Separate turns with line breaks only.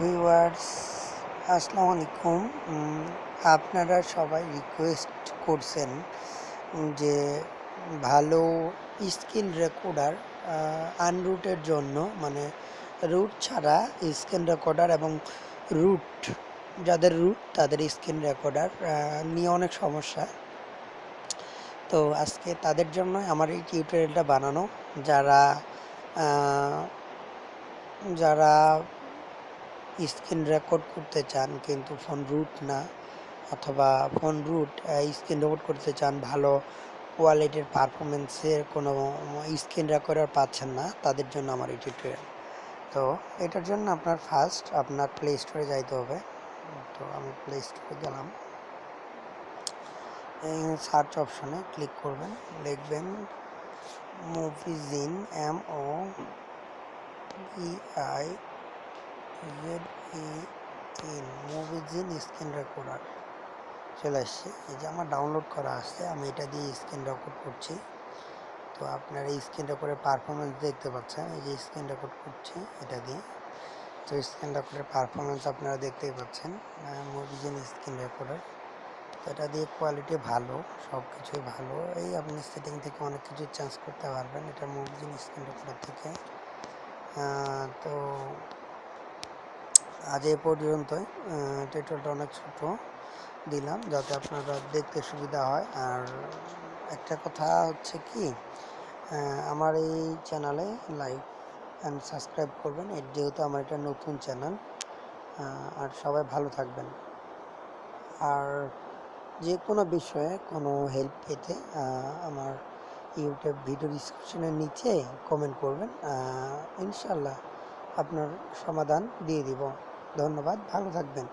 Viewers, আসসালামু আলাইকুম। আপনারা সবাই রিকোয়েস্ট করছেন যে ভালো স্ক্রিন রেকর্ডার আনরুটের জন্য মানে রুট ছাড়া স্ক্রিন রেকর্ডার এবং রুট যাদের রুট তাদের স্ক্রিন রেকর্ডার নিয়ে অনেক সমস্যা। তো আজকে তাদের জন্য আমার এই টিউটোরিয়ালটা বানানো। যারা যারা স্ক্রিন রেকর্ড করতে চান কিন্তু ফোন রুট না, অথবা ফোন রুট স্ক্রিন রেকর্ড করতে চান, ভালো কোয়ালিটির পারফরমেন্সের কোনো স্ক্রিন রেকর্ডার পাচ্ছেন না, তাদের জন্য আমার এই টিউটোরিয়াল তো এটার জন্য আপনার ফার্স্ট আপনার প্লে স্টোরে যাইতে হবে। তো আমি প্লে স্টোরে গেলাম। সার্চ অপশনে ক্লিক করবেন, লিখবেন Moviezin M O E I Z E N Moviezin screen recorder চলে আসছে, এই যে আমার ডাউনলোড করা আছে, আমি এটা দিয়ে স্ক্রিন রেকর্ড করছি। তো আপনারা এই স্ক্রিন রেকর্ডের পারফরমেন্স দেখতে পাচ্ছেন, এই যে স্ক্রিন রেকর্ড করছি এটা দিয়ে। তো স্ক্রিন রেকর্ডের পারফরমেন্স আপনারা দেখতেই পাচ্ছেন মুভিজিন স্ক্রিন রেকর্ডার। তো এটা দিয়ে কোয়ালিটি ভালো সব কিছুই ভালো, এই আপনি সেটিং থেকে অনেক কিছু চেঞ্জ করতে পারবেন, এটা মুভিজিন স্ক্রিন রেকর্ডার থেকে। তো আজ এই পর্যন্তই। টিউটোরিয়ালটা অনেক ছোট দিলাম যাতে আপনারা দেখতে সুবিধা হয়। আর একটা কথা হচ্ছে কি আমার এই চ্যানেলে লাইক অ্যান্ড সাবস্ক্রাইব করবেন। এর যেহেতু আমার এটা নতুন চ্যানেল আর সবাই ভালো থাকবেন। আর যে কোনো বিষয়ে কোনো হেল্প পেতে আমার ইউটিউব ভিডিও ডিসক্রিপশনের নিচে কমেন্ট করবেন। ইনশাল্লাহ আপনার সমাধান দিয়ে দিব। ধন্যবাদ ভালো থাকবেন।